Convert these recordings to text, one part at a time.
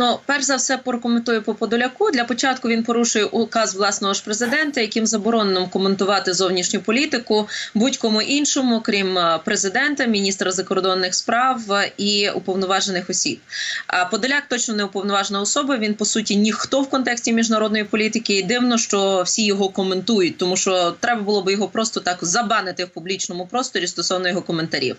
Ну, перш за все, прокоментую по Подоляку. Для початку він порушує указ власного ж президента, яким заборонено коментувати зовнішню політику будь-кому іншому, крім е, президента, міністра закордонних справ е, і уповноважених осіб. А Подоляк точно не уповноважена особа. Він по суті ніхто в контексті міжнародної політики. І дивно, що всі його коментують, тому що треба було би його просто так забанити в публічному просторі стосовно його коментарів.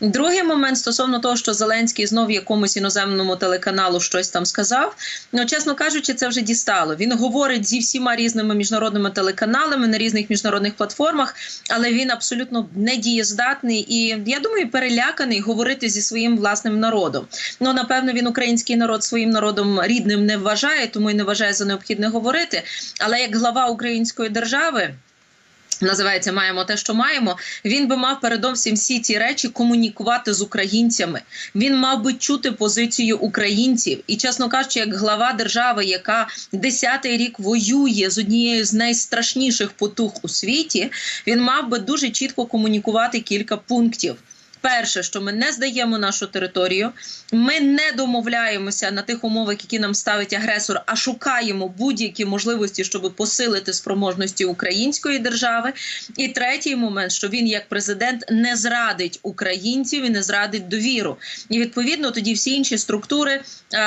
Другий момент стосовно того, що Зеленський знов якомусь іноземному телеканалу щось там сказав. Ну, чесно кажучи, це вже дістало. Він говорить зі всіма різними міжнародними телеканалами на різних міжнародних платформах, але він абсолютно недієздатний і я думаю, переляканий говорити зі своїм власним народом. Ну напевно, він український народ своїм народом рідним не вважає, тому й не вважає за необхідне говорити. Але як глава української держави. Називається маємо те, що маємо. Він би мав передовсім всі ці речі комунікувати з українцями. Він мав би чути позицію українців. І, чесно кажучи, як глава держави, яка десятий рік воює з однією з найстрашніших потуг у світі, він мав би дуже чітко комунікувати кілька пунктів. Перше, що ми не здаємо нашу територію, ми не домовляємося на тих умовах, які нам ставить агресор, а шукаємо будь-які можливості, щоб посилити спроможності української держави. І третій момент, що він як президент не зрадить українців і не зрадить довіру. І відповідно тоді всі інші структури,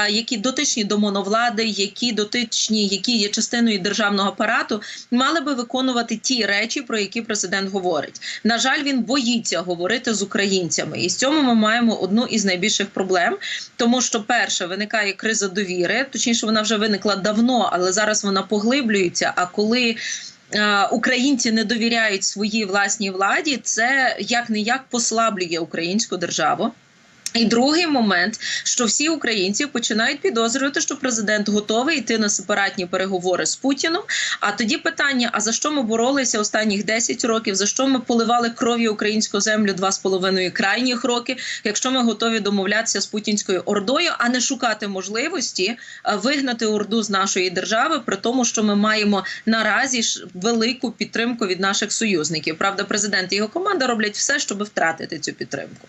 які дотичні до моновлади, які дотичні, які є частиною державного апарату, мали би виконувати ті речі, про які президент говорить. На жаль, він боїться говорити з українцями, і з цьому ми маємо одну із найбільших проблем, тому що перше виникає криза довіри, точніше, вона вже виникла давно, але зараз вона поглиблюється. А коли е, Українці не довіряють своїй власній владі, це як не як послаблює українську державу. І другий момент, що всі українці починають підозрювати, що президент готовий йти на сепаратні переговори з Путіном. А тоді питання: а за що ми боролися останніх 10 років? За що ми поливали кров'ю українську землю два з половиною крайніх роки? Якщо ми готові домовлятися з путінською ордою, а не шукати можливості е, вигнати орду з нашої держави, при тому, що ми маємо наразі ж велику підтримку від наших союзників. Правда, президент і його команда роблять все, щоб втратити цю підтримку.